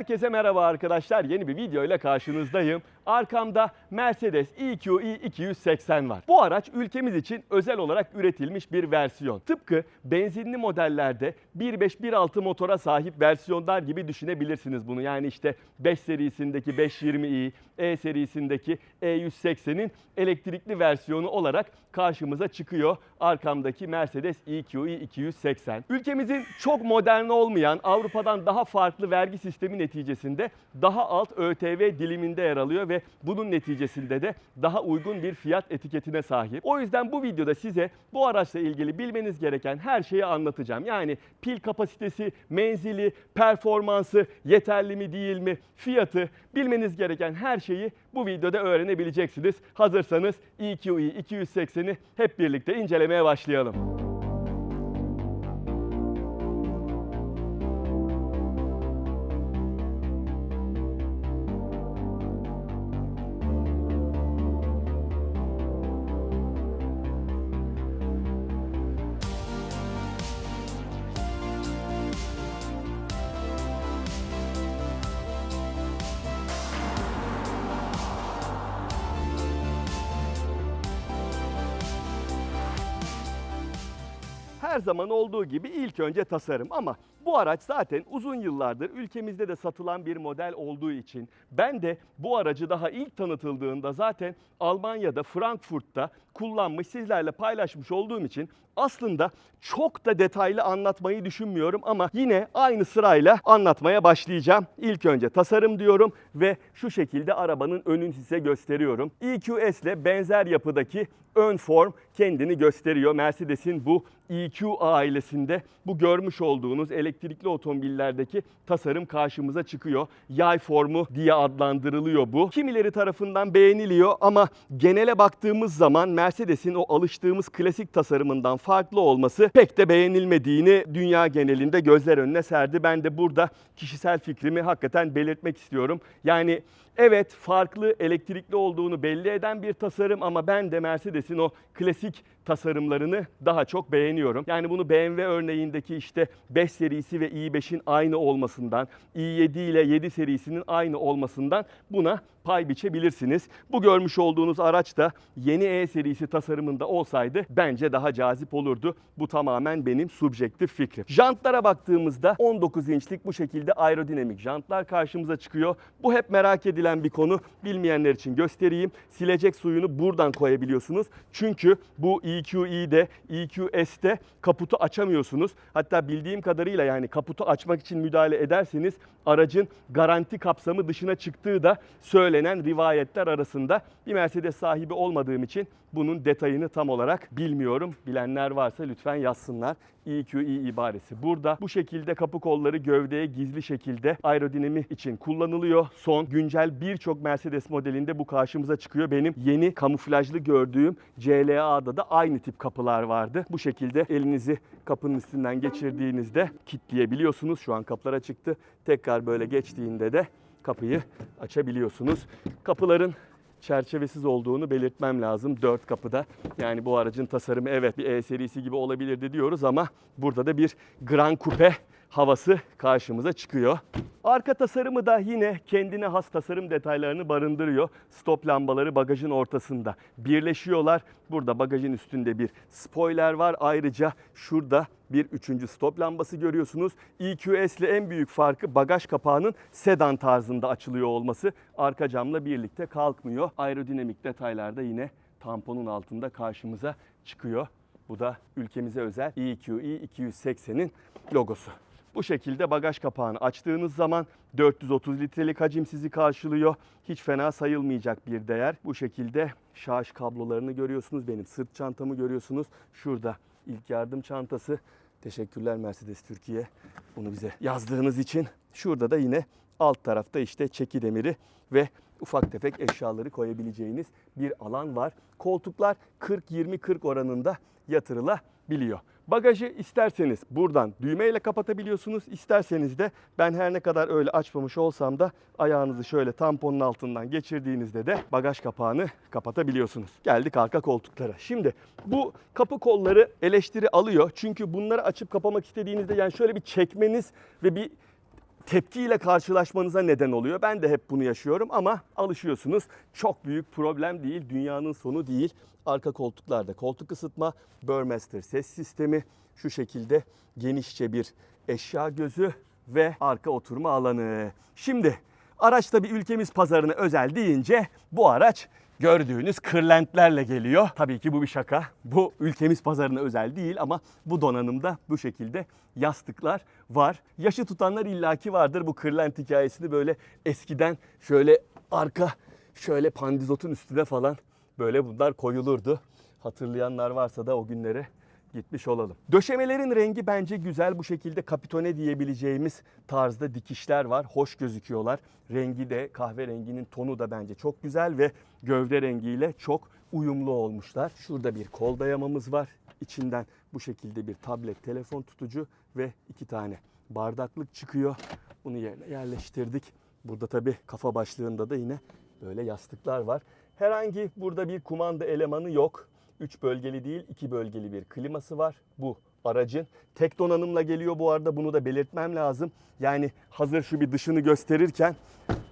Herkese merhaba arkadaşlar. Yeni bir video ile karşınızdayım. Arkamda Mercedes EQE 280 var. Bu araç ülkemiz için özel olarak üretilmiş bir versiyon. Tıpkı benzinli modellerde 1.5-1.6 motora sahip versiyonlar gibi düşünebilirsiniz bunu. Yani işte 5 serisindeki 520i, E serisindeki E180'in elektrikli versiyonu olarak karşımıza çıkıyor arkamdaki Mercedes EQE 280. Ülkemizin çok modern olmayan Avrupa'dan daha farklı vergi sistemi neticesinde daha alt ÖTV diliminde yer alıyor ve bunun neticesinde de daha uygun bir fiyat etiketine sahip. O yüzden bu videoda size bu araçla ilgili bilmeniz gereken her şeyi anlatacağım. Yani pil kapasitesi, menzili, performansı, yeterli mi değil mi, fiyatı, bilmeniz gereken her şeyi bu videoda öğrenebileceksiniz. Hazırsanız EQE 280'i hep birlikte incelemeye başlayalım. Zaman olduğu gibi ilk önce tasarım ama bu araç zaten uzun yıllardır ülkemizde de satılan bir model olduğu için ben de bu aracı daha ilk tanıtıldığında zaten Almanya'da Frankfurt'ta kullanmış sizlerle paylaşmış olduğum için aslında çok da detaylı anlatmayı düşünmüyorum ama yine aynı sırayla anlatmaya başlayacağım. İlk önce tasarım diyorum ve şu şekilde arabanın önünü size gösteriyorum. EQS ile benzer yapıdaki ön form kendini gösteriyor. Mercedes'in bu EQ ailesinde bu görmüş olduğunuz elektrikli otomobillerdeki tasarım karşımıza çıkıyor. Yay formu diye adlandırılıyor bu. Kimileri tarafından beğeniliyor ama genele baktığımız zaman Mercedes'in o alıştığımız klasik tasarımından farklı olması pek de beğenilmediğini dünya genelinde gözler önüne serdi. Ben de burada kişisel fikrimi hakikaten belirtmek istiyorum. Yani Evet farklı elektrikli olduğunu belli eden bir tasarım ama ben de Mercedes'in o klasik tasarımlarını daha çok beğeniyorum. Yani bunu BMW örneğindeki işte 5 serisi ve i5'in aynı olmasından, i7 ile 7 serisinin aynı olmasından buna pay biçebilirsiniz. Bu görmüş olduğunuz araç da yeni E serisi tasarımında olsaydı bence daha cazip olurdu. Bu tamamen benim subjektif fikrim. Jantlara baktığımızda 19 inçlik bu şekilde aerodinamik jantlar karşımıza çıkıyor. Bu hep merak edilen bir konu. Bilmeyenler için göstereyim. Silecek suyunu buradan koyabiliyorsunuz. Çünkü bu EQE'de, EQS'te kaputu açamıyorsunuz. Hatta bildiğim kadarıyla yani kaputu açmak için müdahale ederseniz aracın garanti kapsamı dışına çıktığı da söylenen rivayetler arasında. Bir Mercedes sahibi olmadığım için bunun detayını tam olarak bilmiyorum. Bilenler varsa lütfen yazsınlar. EQE ibaresi burada. Bu şekilde kapı kolları gövdeye gizli şekilde aerodinami için kullanılıyor. Son güncel birçok Mercedes modelinde bu karşımıza çıkıyor. Benim yeni kamuflajlı gördüğüm CLA'da da aynı tip kapılar vardı. Bu şekilde elinizi kapının üstünden geçirdiğinizde kilitleyebiliyorsunuz. Şu an kapılara çıktı. Tekrar böyle geçtiğinde de kapıyı açabiliyorsunuz. Kapıların çerçevesiz olduğunu belirtmem lazım dört kapıda. Yani bu aracın tasarımı evet bir E serisi gibi olabilirdi diyoruz ama burada da bir Grand Coupe havası karşımıza çıkıyor. Arka tasarımı da yine kendine has tasarım detaylarını barındırıyor. Stop lambaları bagajın ortasında birleşiyorlar. Burada bagajın üstünde bir spoiler var. Ayrıca şurada bir üçüncü stop lambası görüyorsunuz. EQS ile en büyük farkı bagaj kapağının sedan tarzında açılıyor olması. Arka camla birlikte kalkmıyor. Aerodinamik detaylarda yine tamponun altında karşımıza çıkıyor. Bu da ülkemize özel E EQE 280'in logosu. Bu şekilde bagaj kapağını açtığınız zaman 430 litrelik hacim sizi karşılıyor. Hiç fena sayılmayacak bir değer. Bu şekilde şarj kablolarını görüyorsunuz. Benim sırt çantamı görüyorsunuz. Şurada ilk yardım çantası. Teşekkürler Mercedes Türkiye bunu bize yazdığınız için. Şurada da yine alt tarafta işte çeki demiri ve ufak tefek eşyaları koyabileceğiniz bir alan var. Koltuklar 40-20-40 oranında yatırılabiliyor. Bagajı isterseniz buradan düğmeyle kapatabiliyorsunuz. İsterseniz de ben her ne kadar öyle açmamış olsam da ayağınızı şöyle tamponun altından geçirdiğinizde de bagaj kapağını kapatabiliyorsunuz. Geldik arka koltuklara. Şimdi bu kapı kolları eleştiri alıyor. Çünkü bunları açıp kapamak istediğinizde yani şöyle bir çekmeniz ve bir tepkiyle karşılaşmanıza neden oluyor. Ben de hep bunu yaşıyorum ama alışıyorsunuz. Çok büyük problem değil, dünyanın sonu değil. Arka koltuklarda koltuk ısıtma, Burmester ses sistemi, şu şekilde genişçe bir eşya gözü ve arka oturma alanı. Şimdi araçta bir ülkemiz pazarına özel deyince bu araç gördüğünüz kırlentlerle geliyor. Tabii ki bu bir şaka. Bu ülkemiz pazarına özel değil ama bu donanımda bu şekilde yastıklar var. Yaşı tutanlar illaki vardır bu kırlent hikayesini böyle eskiden şöyle arka şöyle pandizotun üstüne falan böyle bunlar koyulurdu. Hatırlayanlar varsa da o günlere gitmiş olalım. Döşemelerin rengi bence güzel. Bu şekilde kapitone diyebileceğimiz tarzda dikişler var. Hoş gözüküyorlar. Rengi de kahverenginin tonu da bence çok güzel ve gövde rengiyle çok uyumlu olmuşlar. Şurada bir kol dayamamız var. İçinden bu şekilde bir tablet, telefon tutucu ve iki tane bardaklık çıkıyor. Bunu yerine yerleştirdik. Burada tabii kafa başlığında da yine böyle yastıklar var. Herhangi burada bir kumanda elemanı yok. 3 bölgeli değil 2 bölgeli bir kliması var. Bu aracın tek donanımla geliyor bu arada bunu da belirtmem lazım. Yani hazır şu bir dışını gösterirken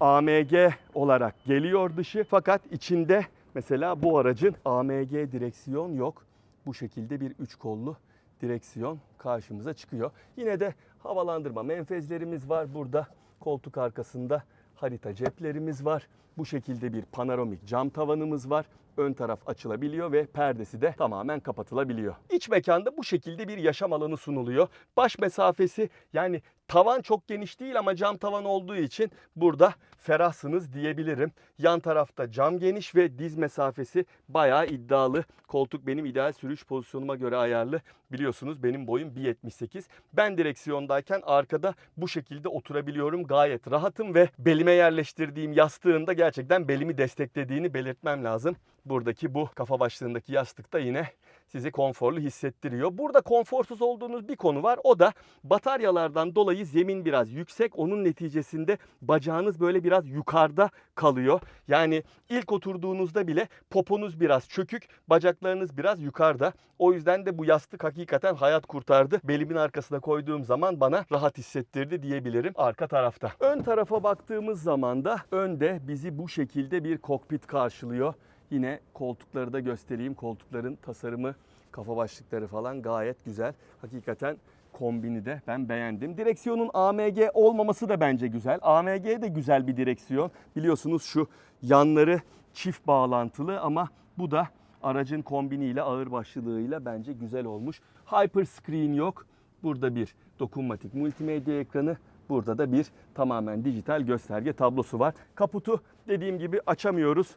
AMG olarak geliyor dışı fakat içinde mesela bu aracın AMG direksiyon yok. Bu şekilde bir 3 kollu direksiyon karşımıza çıkıyor. Yine de havalandırma menfezlerimiz var burada. Koltuk arkasında harita ceplerimiz var. Bu şekilde bir panoramik cam tavanımız var. Ön taraf açılabiliyor ve perdesi de tamamen kapatılabiliyor. İç mekanda bu şekilde bir yaşam alanı sunuluyor. Baş mesafesi yani tavan çok geniş değil ama cam tavan olduğu için burada ferahsınız diyebilirim. Yan tarafta cam geniş ve diz mesafesi bayağı iddialı. Koltuk benim ideal sürüş pozisyonuma göre ayarlı. Biliyorsunuz benim boyum 1.78. Ben direksiyondayken arkada bu şekilde oturabiliyorum. Gayet rahatım ve belime yerleştirdiğim yastığın da gerçekten belimi desteklediğini belirtmem lazım. Buradaki bu kafa başlığındaki yastık da yine sizi konforlu hissettiriyor. Burada konforsuz olduğunuz bir konu var. O da bataryalardan dolayı zemin biraz yüksek. Onun neticesinde bacağınız böyle biraz yukarıda kalıyor. Yani ilk oturduğunuzda bile poponuz biraz çökük, bacaklarınız biraz yukarıda. O yüzden de bu yastık hakikaten hayat kurtardı. Belimin arkasına koyduğum zaman bana rahat hissettirdi diyebilirim arka tarafta. Ön tarafa baktığımız zaman da önde bizi bu şekilde bir kokpit karşılıyor. Yine koltukları da göstereyim. Koltukların tasarımı, kafa başlıkları falan gayet güzel. Hakikaten kombini de ben beğendim. Direksiyonun AMG olmaması da bence güzel. AMG de güzel bir direksiyon. Biliyorsunuz şu yanları çift bağlantılı ama bu da aracın kombiniyle ağır başlılığıyla bence güzel olmuş. Hyper screen yok. Burada bir dokunmatik multimedya ekranı. Burada da bir tamamen dijital gösterge tablosu var. Kaputu dediğim gibi açamıyoruz.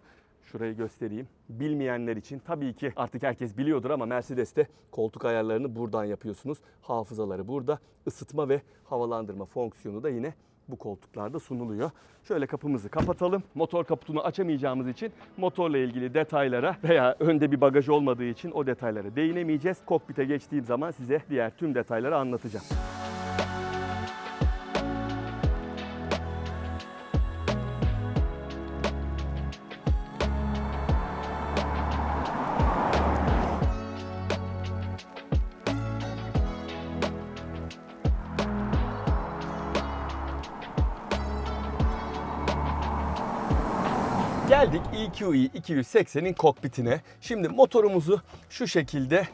Şurayı göstereyim. Bilmeyenler için tabii ki artık herkes biliyordur ama Mercedes'te koltuk ayarlarını buradan yapıyorsunuz. Hafızaları burada. Isıtma ve havalandırma fonksiyonu da yine bu koltuklarda sunuluyor. Şöyle kapımızı kapatalım. Motor kaputunu açamayacağımız için motorla ilgili detaylara veya önde bir bagaj olmadığı için o detaylara değinemeyeceğiz. Kokpite geçtiğim zaman size diğer tüm detayları anlatacağım. Geldik E EQE 280'in kokpitine. Şimdi motorumuzu şu şekilde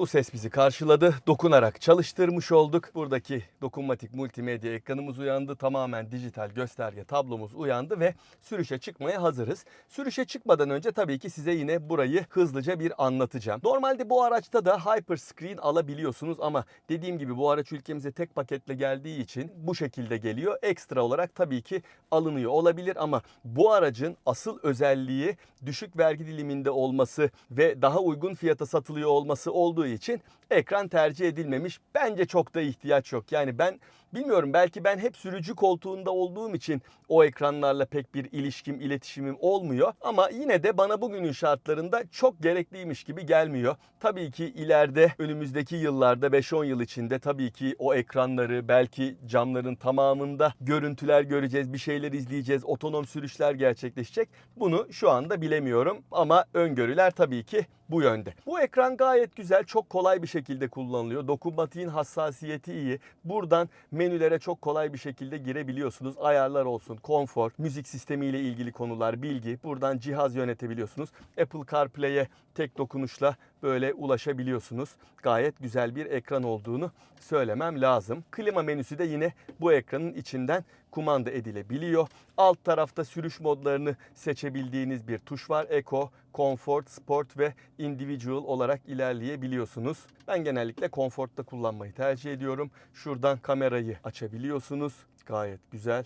bu ses bizi karşıladı. Dokunarak çalıştırmış olduk. Buradaki dokunmatik multimedya ekranımız uyandı. Tamamen dijital gösterge tablomuz uyandı ve sürüşe çıkmaya hazırız. Sürüşe çıkmadan önce tabii ki size yine burayı hızlıca bir anlatacağım. Normalde bu araçta da Hyper Screen alabiliyorsunuz ama dediğim gibi bu araç ülkemize tek paketle geldiği için bu şekilde geliyor. Ekstra olarak tabii ki alınıyor olabilir ama bu aracın asıl özelliği düşük vergi diliminde olması ve daha uygun fiyata satılıyor olması olduğu için ekran tercih edilmemiş. Bence çok da ihtiyaç yok. Yani ben bilmiyorum belki ben hep sürücü koltuğunda olduğum için o ekranlarla pek bir ilişkim, iletişimim olmuyor. Ama yine de bana bugünün şartlarında çok gerekliymiş gibi gelmiyor. Tabii ki ileride önümüzdeki yıllarda 5-10 yıl içinde tabii ki o ekranları belki camların tamamında görüntüler göreceğiz, bir şeyler izleyeceğiz, otonom sürüşler gerçekleşecek. Bunu şu anda bilemiyorum ama öngörüler tabii ki bu yönde. Bu ekran gayet güzel, çok kolay bir şekilde kullanılıyor. Dokunmatiğin hassasiyeti iyi. Buradan menülere çok kolay bir şekilde girebiliyorsunuz. Ayarlar olsun, konfor, müzik sistemiyle ilgili konular, bilgi. Buradan cihaz yönetebiliyorsunuz. Apple CarPlay'e tek dokunuşla böyle ulaşabiliyorsunuz. Gayet güzel bir ekran olduğunu söylemem lazım. Klima menüsü de yine bu ekranın içinden kumanda edilebiliyor. Alt tarafta sürüş modlarını seçebildiğiniz bir tuş var. Eco, Comfort, Sport ve Individual olarak ilerleyebiliyorsunuz. Ben genellikle Comfort'ta kullanmayı tercih ediyorum. Şuradan kamerayı açabiliyorsunuz. Gayet güzel.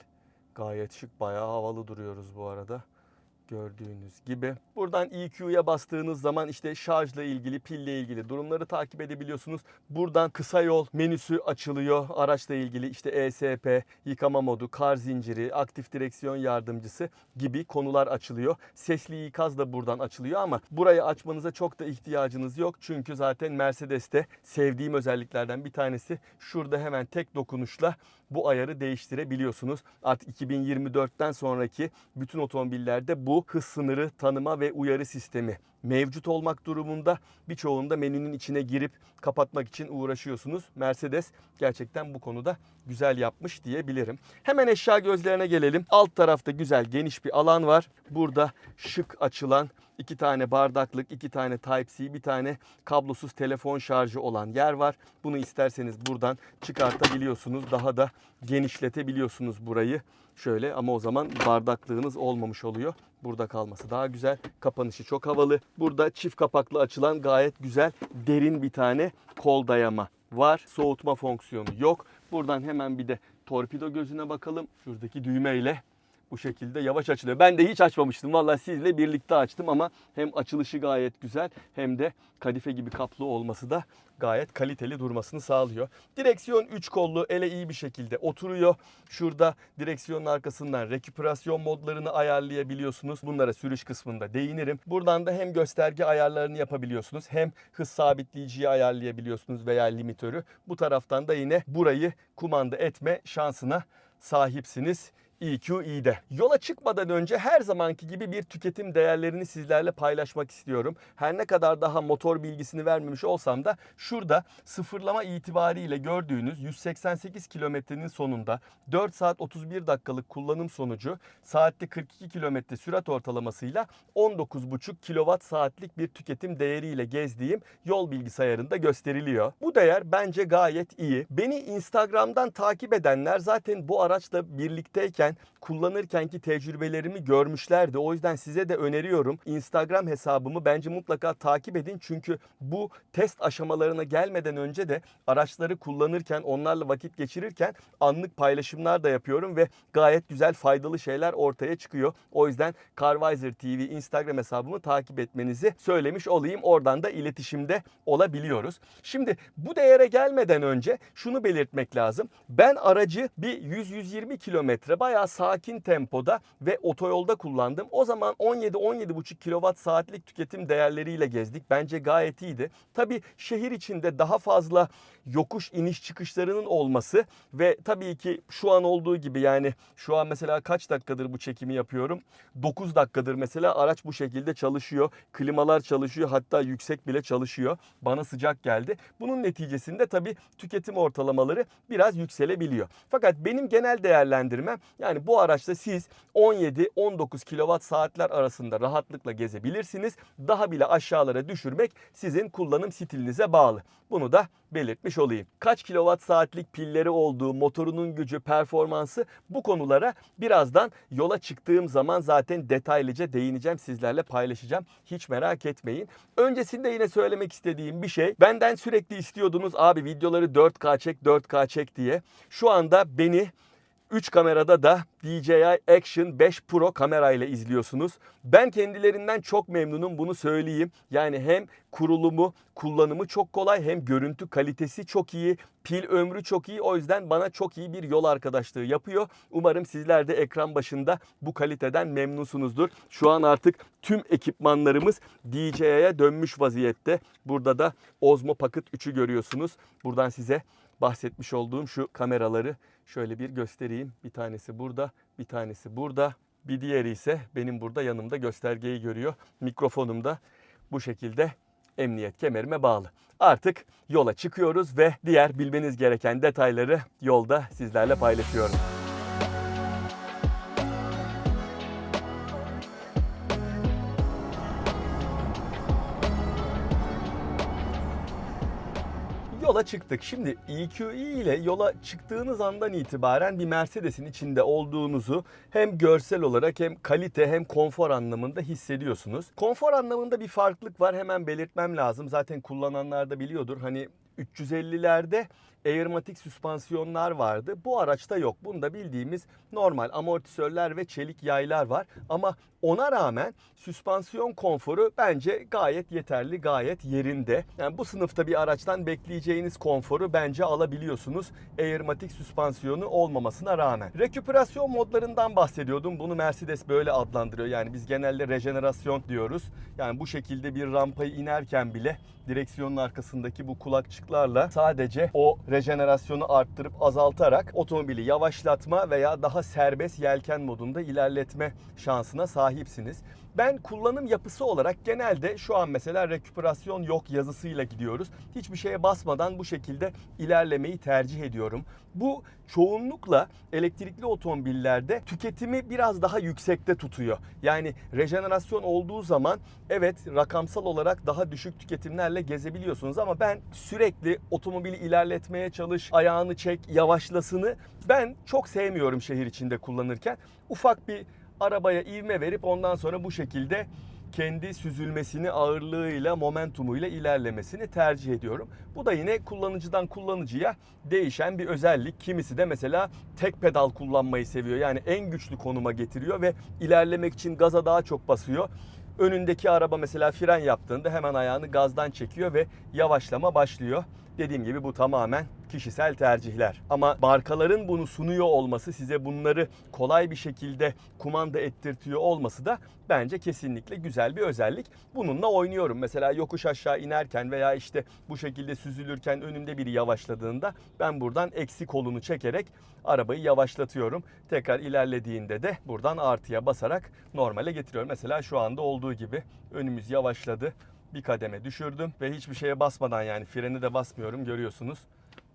Gayet şık, bayağı havalı duruyoruz bu arada gördüğünüz gibi. Buradan EQ'ya bastığınız zaman işte şarjla ilgili, pille ilgili durumları takip edebiliyorsunuz. Buradan kısa yol menüsü açılıyor. Araçla ilgili işte ESP, yıkama modu, kar zinciri, aktif direksiyon yardımcısı gibi konular açılıyor. Sesli ikaz da buradan açılıyor ama burayı açmanıza çok da ihtiyacınız yok. Çünkü zaten Mercedes'te sevdiğim özelliklerden bir tanesi şurada hemen tek dokunuşla bu ayarı değiştirebiliyorsunuz. Artık 2024'ten sonraki bütün otomobillerde bu hız sınırı tanıma ve uyarı sistemi mevcut olmak durumunda birçoğunda menünün içine girip kapatmak için uğraşıyorsunuz. Mercedes gerçekten bu konuda güzel yapmış diyebilirim. Hemen eşya gözlerine gelelim. Alt tarafta güzel geniş bir alan var. Burada şık açılan iki tane bardaklık, iki tane Type-C, bir tane kablosuz telefon şarjı olan yer var. Bunu isterseniz buradan çıkartabiliyorsunuz. Daha da genişletebiliyorsunuz burayı. Şöyle ama o zaman bardaklığınız olmamış oluyor. Burada kalması daha güzel. Kapanışı çok havalı. Burada çift kapaklı açılan gayet güzel derin bir tane kol dayama var. Soğutma fonksiyonu yok. Buradan hemen bir de torpido gözüne bakalım. Şuradaki düğmeyle bu şekilde yavaş açılıyor. Ben de hiç açmamıştım. Vallahi sizle birlikte açtım ama hem açılışı gayet güzel hem de kadife gibi kaplı olması da gayet kaliteli durmasını sağlıyor. Direksiyon 3 kollu ele iyi bir şekilde oturuyor. Şurada direksiyonun arkasından reküperasyon modlarını ayarlayabiliyorsunuz. Bunlara sürüş kısmında değinirim. Buradan da hem gösterge ayarlarını yapabiliyorsunuz hem hız sabitleyiciyi ayarlayabiliyorsunuz veya limitörü. Bu taraftan da yine burayı kumanda etme şansına sahipsiniz. EQ i'de. Yola çıkmadan önce her zamanki gibi bir tüketim değerlerini sizlerle paylaşmak istiyorum. Her ne kadar daha motor bilgisini vermemiş olsam da şurada sıfırlama itibariyle gördüğünüz 188 kilometrenin sonunda 4 saat 31 dakikalık kullanım sonucu saatte 42 kilometre sürat ortalamasıyla 19,5 kilowatt saatlik bir tüketim değeriyle gezdiğim yol bilgisayarında gösteriliyor. Bu değer bence gayet iyi. Beni Instagram'dan takip edenler zaten bu araçla birlikteyken kullanırkenki tecrübelerimi görmüşlerdi. O yüzden size de öneriyorum. Instagram hesabımı bence mutlaka takip edin. Çünkü bu test aşamalarına gelmeden önce de araçları kullanırken, onlarla vakit geçirirken anlık paylaşımlar da yapıyorum ve gayet güzel faydalı şeyler ortaya çıkıyor. O yüzden Carvisor TV Instagram hesabımı takip etmenizi söylemiş olayım. Oradan da iletişimde olabiliyoruz. Şimdi bu değere gelmeden önce şunu belirtmek lazım. Ben aracı bir 100-120 kilometre bayağı sakin tempoda ve otoyolda kullandım. O zaman 17-17,5 kilowatt saatlik tüketim değerleriyle gezdik. Bence gayet iyiydi. Tabii şehir içinde daha fazla yokuş iniş çıkışlarının olması ve tabii ki şu an olduğu gibi yani şu an mesela kaç dakikadır bu çekimi yapıyorum? 9 dakikadır mesela araç bu şekilde çalışıyor. Klimalar çalışıyor hatta yüksek bile çalışıyor. Bana sıcak geldi. Bunun neticesinde tabii tüketim ortalamaları biraz yükselebiliyor. Fakat benim genel değerlendirmem yani bu araçta siz 17-19 kilowatt saatler arasında rahatlıkla gezebilirsiniz. Daha bile aşağılara düşürmek sizin kullanım stilinize bağlı. Bunu da belirtmiş olayım. Kaç kilowatt saatlik pilleri olduğu, motorunun gücü, performansı bu konulara birazdan yola çıktığım zaman zaten detaylıca değineceğim. Sizlerle paylaşacağım. Hiç merak etmeyin. Öncesinde yine söylemek istediğim bir şey. Benden sürekli istiyordunuz abi videoları 4K çek, 4K çek diye. Şu anda beni 3 kamerada da DJI Action 5 Pro kamerayla izliyorsunuz. Ben kendilerinden çok memnunum bunu söyleyeyim. Yani hem kurulumu, kullanımı çok kolay hem görüntü kalitesi çok iyi, pil ömrü çok iyi. O yüzden bana çok iyi bir yol arkadaşlığı yapıyor. Umarım sizler de ekran başında bu kaliteden memnunsunuzdur. Şu an artık tüm ekipmanlarımız DJI'ye dönmüş vaziyette. Burada da Osmo Pocket 3'ü görüyorsunuz. Buradan size bahsetmiş olduğum şu kameraları şöyle bir göstereyim. Bir tanesi burada, bir tanesi burada. Bir diğeri ise benim burada yanımda göstergeyi görüyor. Mikrofonum da bu şekilde emniyet kemerime bağlı. Artık yola çıkıyoruz ve diğer bilmeniz gereken detayları yolda sizlerle paylaşıyorum. Çıktık. Şimdi EQE ile yola çıktığınız andan itibaren bir Mercedes'in içinde olduğunuzu hem görsel olarak hem kalite hem konfor anlamında hissediyorsunuz. Konfor anlamında bir farklılık var hemen belirtmem lazım. Zaten kullananlar da biliyordur. Hani 350'lerde Airmatic süspansiyonlar vardı. Bu araçta yok. Bunda bildiğimiz normal amortisörler ve çelik yaylar var. Ama ona rağmen süspansiyon konforu bence gayet yeterli, gayet yerinde. Yani bu sınıfta bir araçtan bekleyeceğiniz konforu bence alabiliyorsunuz. Airmatic süspansiyonu olmamasına rağmen. Reküperasyon modlarından bahsediyordum. Bunu Mercedes böyle adlandırıyor. Yani biz genelde rejenerasyon diyoruz. Yani bu şekilde bir rampayı inerken bile direksiyonun arkasındaki bu kulakçıklarla sadece o rejenerasyonu arttırıp azaltarak otomobili yavaşlatma veya daha serbest yelken modunda ilerletme şansına sahipsiniz. Ben kullanım yapısı olarak genelde şu an mesela reküperasyon yok yazısıyla gidiyoruz. Hiçbir şeye basmadan bu şekilde ilerlemeyi tercih ediyorum. Bu çoğunlukla elektrikli otomobillerde tüketimi biraz daha yüksekte tutuyor. Yani rejenerasyon olduğu zaman evet rakamsal olarak daha düşük tüketimlerle gezebiliyorsunuz ama ben sürekli otomobili ilerletmeye çalış, ayağını çek, yavaşlasını ben çok sevmiyorum şehir içinde kullanırken. Ufak bir arabaya ivme verip ondan sonra bu şekilde kendi süzülmesini, ağırlığıyla, momentumuyla ilerlemesini tercih ediyorum. Bu da yine kullanıcıdan kullanıcıya değişen bir özellik. Kimisi de mesela tek pedal kullanmayı seviyor. Yani en güçlü konuma getiriyor ve ilerlemek için gaza daha çok basıyor. Önündeki araba mesela fren yaptığında hemen ayağını gazdan çekiyor ve yavaşlama başlıyor. Dediğim gibi bu tamamen kişisel tercihler. Ama markaların bunu sunuyor olması, size bunları kolay bir şekilde kumanda ettirtiyor olması da bence kesinlikle güzel bir özellik. Bununla oynuyorum. Mesela yokuş aşağı inerken veya işte bu şekilde süzülürken önümde biri yavaşladığında ben buradan eksi kolunu çekerek arabayı yavaşlatıyorum. Tekrar ilerlediğinde de buradan artıya basarak normale getiriyorum. Mesela şu anda olduğu gibi önümüz yavaşladı bir kademe düşürdüm ve hiçbir şeye basmadan yani freni de basmıyorum görüyorsunuz.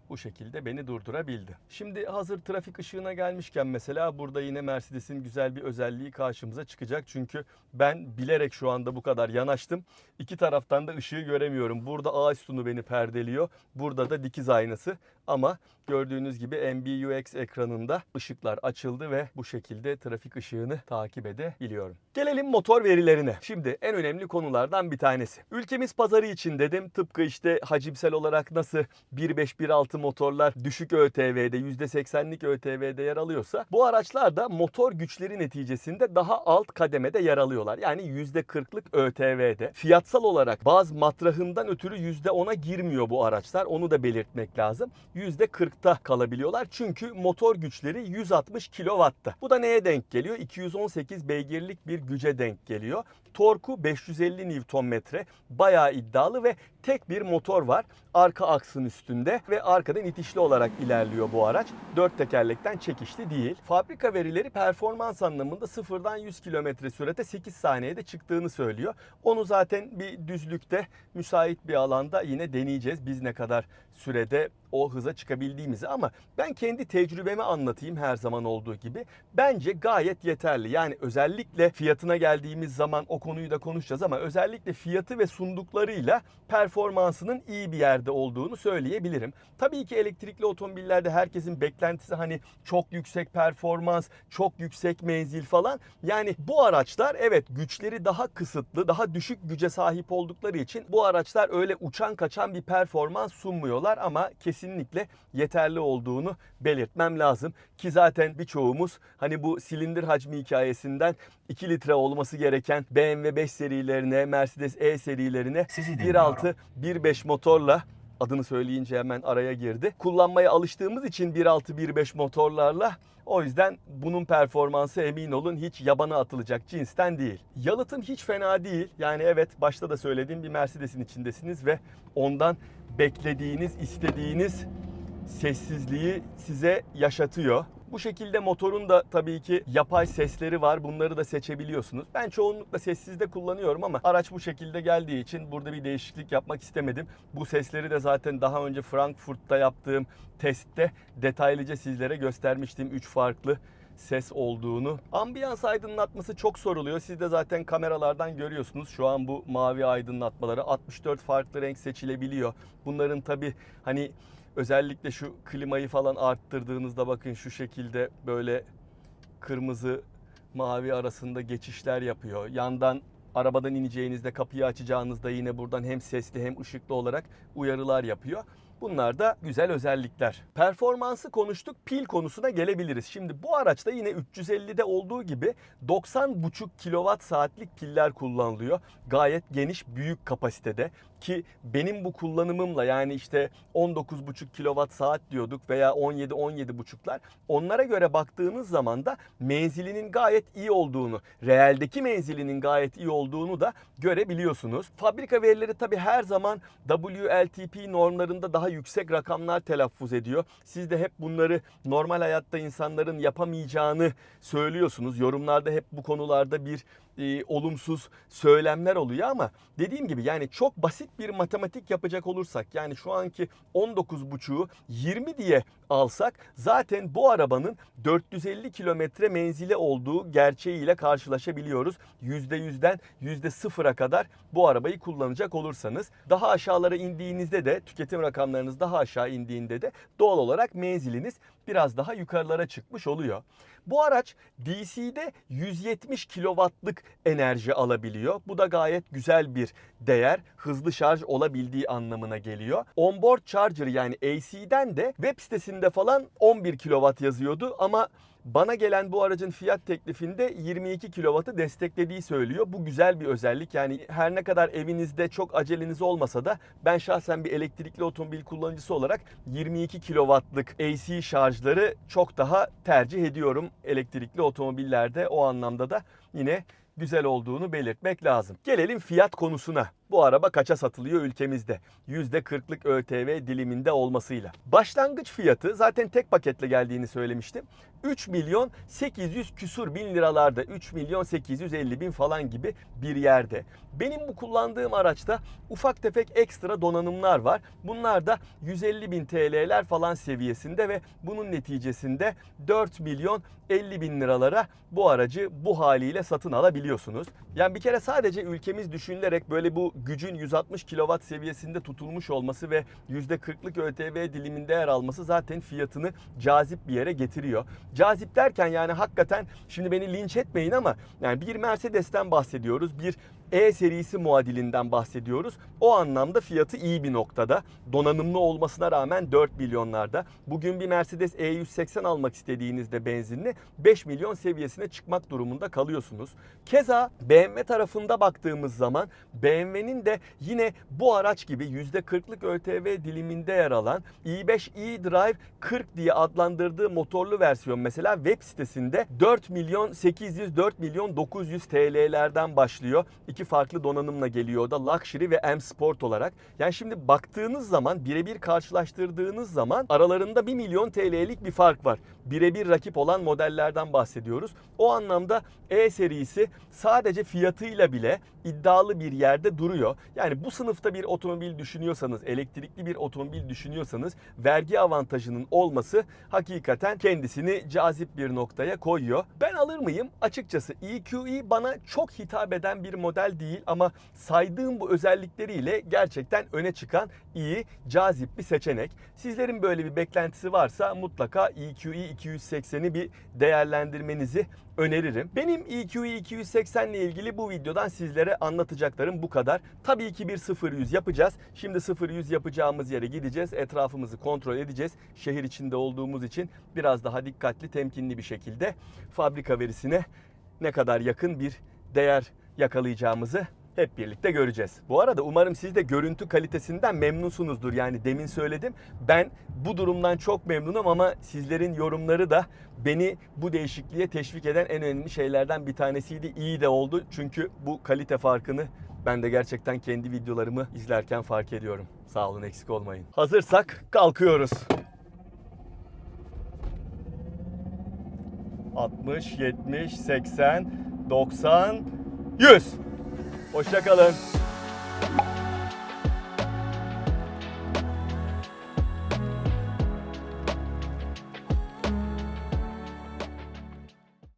Bu şekilde beni durdurabildi. Şimdi hazır trafik ışığına gelmişken mesela burada yine Mercedes'in güzel bir özelliği karşımıza çıkacak. Çünkü ben bilerek şu anda bu kadar yanaştım. İki taraftan da ışığı göremiyorum. Burada ağaç sütunu beni perdeliyor. Burada da dikiz aynası. Ama gördüğünüz gibi MBUX ekranında ışıklar açıldı ve bu şekilde trafik ışığını takip edebiliyorum. Gelelim motor verilerine. Şimdi en önemli konulardan bir tanesi. Ülkemiz pazarı için dedim tıpkı işte hacimsel olarak nasıl 1.5-1.6 motorlar düşük ÖTV'de %80'lik ÖTV'de yer alıyorsa bu araçlar da motor güçleri neticesinde daha alt kademede yer alıyorlar. Yani %40'lık ÖTV'de. Fiyatsal olarak baz matrahından ötürü %10'a girmiyor bu araçlar. Onu da belirtmek lazım. %40'ta kalabiliyorlar. Çünkü motor güçleri 160 kW'ta. Bu da neye denk geliyor? 218 beygirlik bir güce denk geliyor. Torku 550 Nm. Bayağı iddialı ve tek bir motor var. Arka aksın üstünde ve arkadan itişli olarak ilerliyor bu araç. Dört tekerlekten çekişli değil. Fabrika verileri performans anlamında sıfırdan 100 km sürate 8 saniyede çıktığını söylüyor. Onu zaten bir düzlükte müsait bir alanda yine deneyeceğiz. Biz ne kadar sürede o hıza çıkabildiğimizi ama ben kendi tecrübemi anlatayım her zaman olduğu gibi. Bence gayet yeterli. Yani özellikle fiyatına geldiğimiz zaman o konuyu da konuşacağız ama özellikle fiyatı ve sunduklarıyla performansının iyi bir yerde olduğunu söyleyebilirim. Tabii ki elektrikli otomobillerde herkesin beklentisi hani çok yüksek performans, çok yüksek menzil falan. Yani bu araçlar evet güçleri daha kısıtlı, daha düşük güce sahip oldukları için bu araçlar öyle uçan kaçan bir performans sunmuyorlar ama kesinlikle yeterli olduğunu belirtmem lazım. Ki zaten birçoğumuz hani bu silindir hacmi hikayesinden 2 litre olması gereken BMW 5 serilerine, Mercedes E serilerine 1.6, 1.5 motorla adını söyleyince hemen araya girdi. Kullanmaya alıştığımız için 1.6, 1.5 motorlarla o yüzden bunun performansı emin olun hiç yabana atılacak cinsten değil. Yalıtım hiç fena değil. Yani evet başta da söylediğim bir Mercedes'in içindesiniz ve ondan beklediğiniz, istediğiniz sessizliği size yaşatıyor. Bu şekilde motorun da tabii ki yapay sesleri var. Bunları da seçebiliyorsunuz. Ben çoğunlukla sessizde kullanıyorum ama araç bu şekilde geldiği için burada bir değişiklik yapmak istemedim. Bu sesleri de zaten daha önce Frankfurt'ta yaptığım testte detaylıca sizlere göstermiştim. 3 farklı ses olduğunu. Ambiyans aydınlatması çok soruluyor. Siz de zaten kameralardan görüyorsunuz. Şu an bu mavi aydınlatmaları 64 farklı renk seçilebiliyor. Bunların tabi hani özellikle şu klimayı falan arttırdığınızda bakın şu şekilde böyle kırmızı mavi arasında geçişler yapıyor. Yandan arabadan ineceğinizde kapıyı açacağınızda yine buradan hem sesli hem ışıklı olarak uyarılar yapıyor. Bunlar da güzel özellikler. Performansı konuştuk. Pil konusuna gelebiliriz. Şimdi bu araçta yine 350'de olduğu gibi 90,5 kWh saatlik piller kullanılıyor. Gayet geniş, büyük kapasitede ki benim bu kullanımımla yani işte 19,5 kWh saat diyorduk veya 17 17,5'lar onlara göre baktığınız zaman da menzilinin gayet iyi olduğunu, reeldeki menzilinin gayet iyi olduğunu da görebiliyorsunuz. Fabrika verileri tabi her zaman WLTP normlarında daha yüksek rakamlar telaffuz ediyor. Siz de hep bunları normal hayatta insanların yapamayacağını söylüyorsunuz. Yorumlarda hep bu konularda bir e, olumsuz söylemler oluyor ama dediğim gibi yani çok basit bir matematik yapacak olursak yani şu anki 19.5'u 20 diye alsak zaten bu arabanın 450 kilometre menzili olduğu gerçeğiyle karşılaşabiliyoruz. %100'den %0'a kadar bu arabayı kullanacak olursanız daha aşağılara indiğinizde de tüketim rakamlarınız daha aşağı indiğinde de doğal olarak menziliniz biraz daha yukarılara çıkmış oluyor. Bu araç DC'de 170 kW'lık enerji alabiliyor. Bu da gayet güzel bir değer. Hızlı şarj olabildiği anlamına geliyor. Onboard charger yani AC'den de web sitesinde falan 11 kW yazıyordu ama bana gelen bu aracın fiyat teklifinde 22 kW'ı desteklediği söylüyor. Bu güzel bir özellik. Yani her ne kadar evinizde çok aceleniz olmasa da ben şahsen bir elektrikli otomobil kullanıcısı olarak 22 kW'lık AC şarjları çok daha tercih ediyorum elektrikli otomobillerde. O anlamda da yine güzel olduğunu belirtmek lazım. Gelelim fiyat konusuna. Bu araba kaça satılıyor ülkemizde? %40'lık ÖTV diliminde olmasıyla. Başlangıç fiyatı zaten tek paketle geldiğini söylemiştim. 3 milyon 800 küsur bin liralarda 3 milyon 850 bin falan gibi bir yerde. Benim bu kullandığım araçta ufak tefek ekstra donanımlar var. Bunlar da 150 bin TL'ler falan seviyesinde ve bunun neticesinde 4 milyon 50 bin liralara bu aracı bu haliyle satın alabiliyorsunuz. Yani bir kere sadece ülkemiz düşünülerek böyle bu gücün 160 kW seviyesinde tutulmuş olması ve %40'lık ÖTV diliminde yer alması zaten fiyatını cazip bir yere getiriyor. Cazip derken yani hakikaten şimdi beni linç etmeyin ama yani bir Mercedes'ten bahsediyoruz. Bir e serisi muadilinden bahsediyoruz. O anlamda fiyatı iyi bir noktada. Donanımlı olmasına rağmen 4 milyonlarda. Bugün bir Mercedes E180 almak istediğinizde benzinli 5 milyon seviyesine çıkmak durumunda kalıyorsunuz. Keza BMW tarafında baktığımız zaman BMW'nin de yine bu araç gibi %40'lık ÖTV diliminde yer alan i5 e-Drive 40 diye adlandırdığı motorlu versiyon mesela web sitesinde 4 milyon 800 4 milyon 900 TL'lerden başlıyor. İki farklı donanımla geliyor da Luxury ve M Sport olarak. Yani şimdi baktığınız zaman birebir karşılaştırdığınız zaman aralarında 1 milyon TL'lik bir fark var. Birebir rakip olan modellerden bahsediyoruz. O anlamda E serisi sadece fiyatıyla bile iddialı bir yerde duruyor. Yani bu sınıfta bir otomobil düşünüyorsanız, elektrikli bir otomobil düşünüyorsanız vergi avantajının olması hakikaten kendisini cazip bir noktaya koyuyor. Ben alır mıyım? Açıkçası EQE bana çok hitap eden bir model değil ama saydığım bu özellikleriyle gerçekten öne çıkan iyi, cazip bir seçenek. Sizlerin böyle bir beklentisi varsa mutlaka EQE 280'i bir değerlendirmenizi öneririm. Benim EQE 280 ile ilgili bu videodan sizlere anlatacaklarım bu kadar. Tabii ki bir 0-100 yapacağız. Şimdi 0-100 yapacağımız yere gideceğiz. Etrafımızı kontrol edeceğiz. Şehir içinde olduğumuz için biraz daha dikkatli, temkinli bir şekilde fabrika verisine ne kadar yakın bir değer yakalayacağımızı hep birlikte göreceğiz. Bu arada umarım siz de görüntü kalitesinden memnunsunuzdur. Yani demin söyledim. Ben bu durumdan çok memnunum ama sizlerin yorumları da beni bu değişikliğe teşvik eden en önemli şeylerden bir tanesiydi. İyi de oldu. Çünkü bu kalite farkını ben de gerçekten kendi videolarımı izlerken fark ediyorum. Sağ olun eksik olmayın. Hazırsak kalkıyoruz. 60, 70, 80, 90, 100. Hoşçakalın.